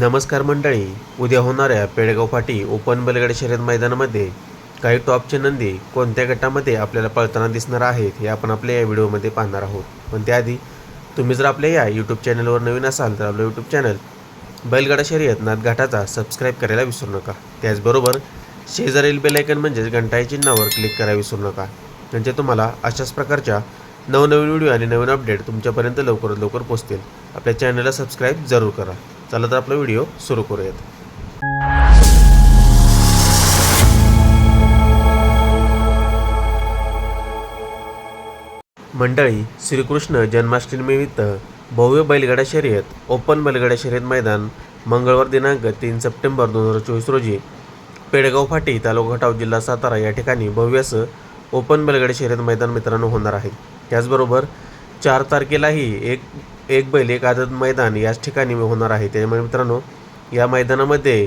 नमस्कार मंडळी उद्या होणाऱ्या पेडगाव फाटी ओपन बलगड शर्यत मैदानामध्ये काही टॉपचे नंदी कोणत्या गटामध्ये आपल्याला पळताना दिसणार आहेत हे आपण आपल्या या व्हिडिओमध्ये पाहणार आहोत. पण त्याआधी तुम्ही जर आपल्या या यूट्यूब चॅनलवर नवीन असाल तर आपलं यूट्यूब चॅनल बैलगाडा शर्यत नादघाटाचा सबस्क्राईब करायला विसरू नका. त्याचबरोबर शेजारील बेलायकन म्हणजेच घंटाई चिन्हावर क्लिक करायला विसरू नका. म्हणजे तुम्हाला अशाच प्रकारच्या नवनवीन व्हिडिओ आणि नवीन अपडेट तुमच्यापर्यंत लवकरात लवकर पोहोचतील. आपल्या चॅनलला सबस्क्राईब जरूर करा. चला तर आपला व्हिडिओ सुरू करूयात. मंडळी श्रीकृष्ण जन्माष्टमीनिमित्त भव्य बैलगाडा शर्यत ओपन बैलगाडा शर्यत मैदान मंगळवार दिनांक तीन सप्टेंबर दोन हजार चोवीस रोजी पेडगाव फाटी तालुका खटाव जिल्हा सातारा या ठिकाणी भव्य असं ओपन बैलगाडा शर्यत मैदान मित्रांनो होणार आहे. त्याचबरोबर चार तारखेलाही एक एक बैल एक आदत मैदान याच ठिकाणी होणार आहे. त्यामुळे मित्रांनो या मैदानामध्ये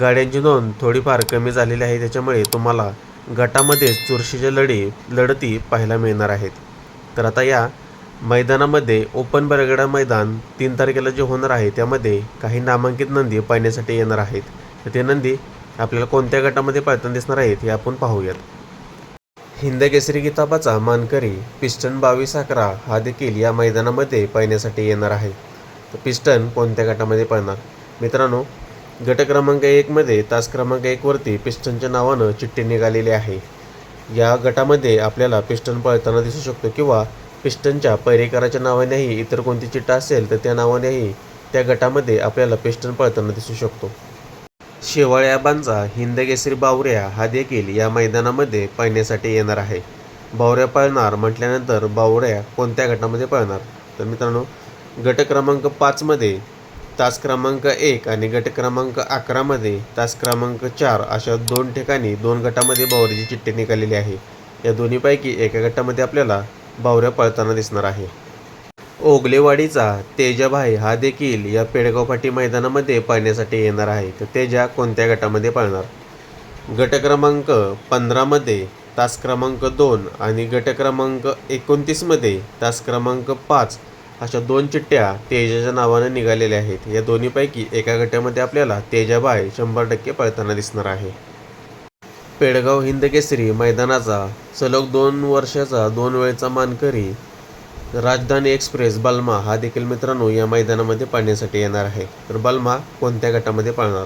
गाड्यांची नोंद थोडीफार कमी झालेली आहे. त्याच्यामुळे तुम्हाला गटामध्येच चुरशीच्या लढी लढती पाहायला मिळणार आहेत. तर आता या मैदानामध्ये ओपन बरगडा मैदान तीन तारखेला जे होणार आहे त्यामध्ये काही नामांकित नंदी पाहण्यासाठी येणार आहेत. तर ते नंदी आपल्याला कोणत्या गटामध्ये पाळताना दिसणार आहेत हे आपण पाहूयात. हिंदकेसरी किताबाचा मानकरी पिस्टन बावीस अकरा हा देखील या मैदानामध्ये पळण्यासाठी येणार आहे. तर पिस्टन कोणत्या गटामध्ये पळणार? मित्रांनो गट क्रमांक एकमध्ये तास क्रमांक एकवरती पिस्टनच्या नावानं चिठ्ठी निघालेली आहे. या गटामध्ये आपल्याला पिस्टन पळताना दिसू शकतो किंवा पिस्टनच्या पैरेकराच्या नावानेही इतर कोणती चिठ्ठा असेल तर त्या नावानेही त्या गटामध्ये आपल्याला पिस्टन पळताना दिसू शकतो. शेवाळ्याबांचा हिंदकेसरी बावऱ्या हा देखील या मैदानामध्ये पाहण्यासाठी येणार आहे. बावऱ्या पळणार म्हटल्यानंतर बावऱ्या कोणत्या गटामध्ये पळणार? तर मित्रांनो गट क्रमांक पाचमध्ये तास क्रमांक एक आणि गट क्रमांक अकरामध्ये तास क्रमांक चार अशा दोन ठिकाणी दोन गटामध्ये बावऱ्याची चिठ्ठी निघालेली आहे. या दोन्हीपैकी एका गटामध्ये आपल्याला बावऱ्या पळताना दिसणार आहे. ओगलेवाडीचा तेजाभाई हा देखील या पेडगाव फाटी मैदानामध्ये पाहण्यासाठी येणार आहे. तर तेजा कोणत्या गटामध्ये पाळणार? गट क्रमांक पंधरामध्ये तास क्रमांक दोन आणि गट क्रमांक एकोणतीसमध्ये तास क्रमांक पाच अशा दोन चिठ्ठ्या तेजाच्या नावानं निघालेल्या आहेत. या दोन्हीपैकी एका गटामध्ये आपल्याला तेजाबाई शंभर टक्के पळताना दिसणार आहे. पेडगाव हिंदकेसरी मैदानाचा सलग दोन वर्षाचा दोन वेळचा मानकरी राजधानी एक्सप्रेस बल्मा हा देखील मित्रांनो या मैदानामध्ये पाहण्यासाठी येणार आहे. तर बल्मा कोणत्या गटामध्ये पाळणार?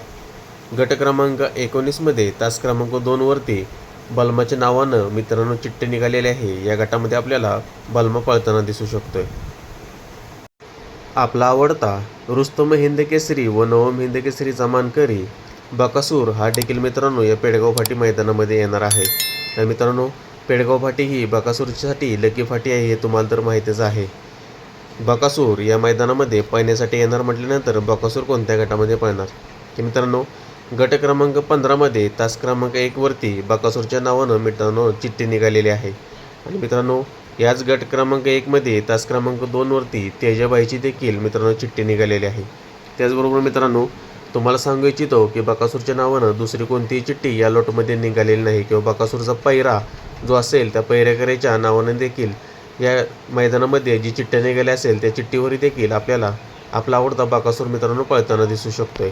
गट क्रमांक एकोणीसमध्ये तास क्रमांक दोनवरती बल्माच्या नावानं मित्रांनो चिठ्ठी निघालेली आहे. या गटामध्ये आपल्याला बल्मा पळताना दिसू शकतोय. आपला आवडता रुस्तम हिंद केसरी व नवम हिंद केसरीचा मानकरी बकासूर हा देखील मित्रांनो या पेडगाव फाटी मैदानामध्ये येणार आहे. तर मित्रांनो पेडगाव फाटी ही बकासूरसाठी लकी फाटी आहे हे तुम्हाला तर माहितीच आहे. बकासूर या मैदानामध्ये पळण्यासाठी येणार म्हटल्यानंतर बकासूर कोणत्या गटामध्ये पळणार? की मित्रांनो गट क्रमांक पंधरामध्ये तास क्रमांक एकवरती बकासूरच्या नावानं मित्रांनो चिठ्ठी निघालेली आहे. आणि मित्रांनो याच गट क्रमांक एकमध्ये तास क्रमांक दोनवरती तेजाबाईची देखील मित्रांनो चिठ्ठी निघालेली आहे. त्याचबरोबर मित्रांनो तुम्हाला सांगू इच्छितो की बकासूरच्या नावानं दुसरी कोणतीही चिठ्ठी या लोटमध्ये निघालेली नाही किंवा बकासूरचा पैरा जो असेल त्या पैरेकरेच्या नावाने देखील या मैदानामध्ये जी चिठ्ठ्या निघाल्या असेल त्या चिठ्ठीवरही देखील आपल्याला आपला आवडता बाकासूर मित्रांनो पळताना दिसू शकतोय.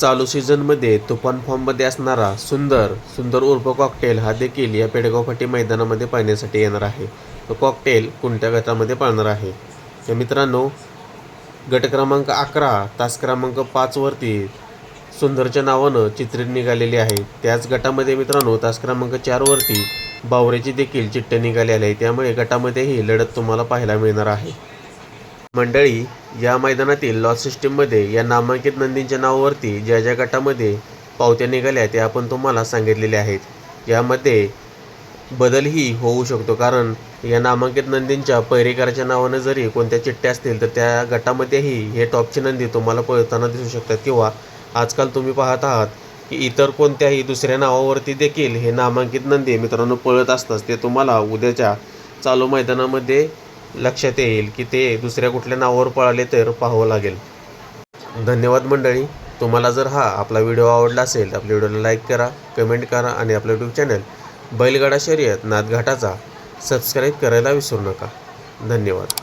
चालू सीझनमध्ये तुफान फॉर्ममध्ये असणारा सुंदर सुंदर उर्फ कॉकटेल हा देखील या पेडगाव फाटी मैदानामध्ये पाहण्यासाठी येणार आहे. तो कॉकटेल कोणत्या गटामध्ये पाळणार आहे? तर मित्रांनो गट क्रमांक अकरा तास क्रमांक पाचवरती सुंदरच्या नावानं चित्रित निघालेली आहे. त्याच गटामध्ये मित्रांनो तास क्रमांक चारवरती बावऱ्याची देखील चिठ्ठ्या निघालेली आहे त्यामुळे गटामध्येही लढत तुम्हाला पाहायला मिळणार आहे. मंडळी या मैदानातील लॉस सिस्टीममध्ये या नामांकित नंदींच्या नावावरती ज्या ज्या गटामध्ये पावत्या निघाल्या त्या आपण तुम्हाला सांगितलेल्या आहेत. यामध्ये बदलही होऊ शकतो कारण या नामांकित नंदींच्या पैरेकराच्या नावानं जरी कोणत्या चिठ्ठ्या असतील तर त्या गटामध्येही हे टॉपची नंदी तुम्हाला पळताना दिसू शकतात किंवा आजकाल तुम्ही पाहत आहात की इतर कोणत्याही दुसऱ्या नावावरती देखील हे नामांकित नंदी मित्रांनो पळत असतात. ते तुम्हाला उद्याच्या चालू मैदानामध्ये लक्षात येईल की ते दुसऱ्या कुठल्या नावावर पळाले तर पाहावं लागेल. धन्यवाद मंडळी. तुम्हाला जर हा आपला व्हिडिओ आवडला असेल तर आपल्या व्हिडिओला लाईक करा कमेंट करा आणि आपलं यूट्यूब चॅनल बैलगाडा शर्यत नादघाटाचा सबस्क्राईब करायला विसरू नका. धन्यवाद.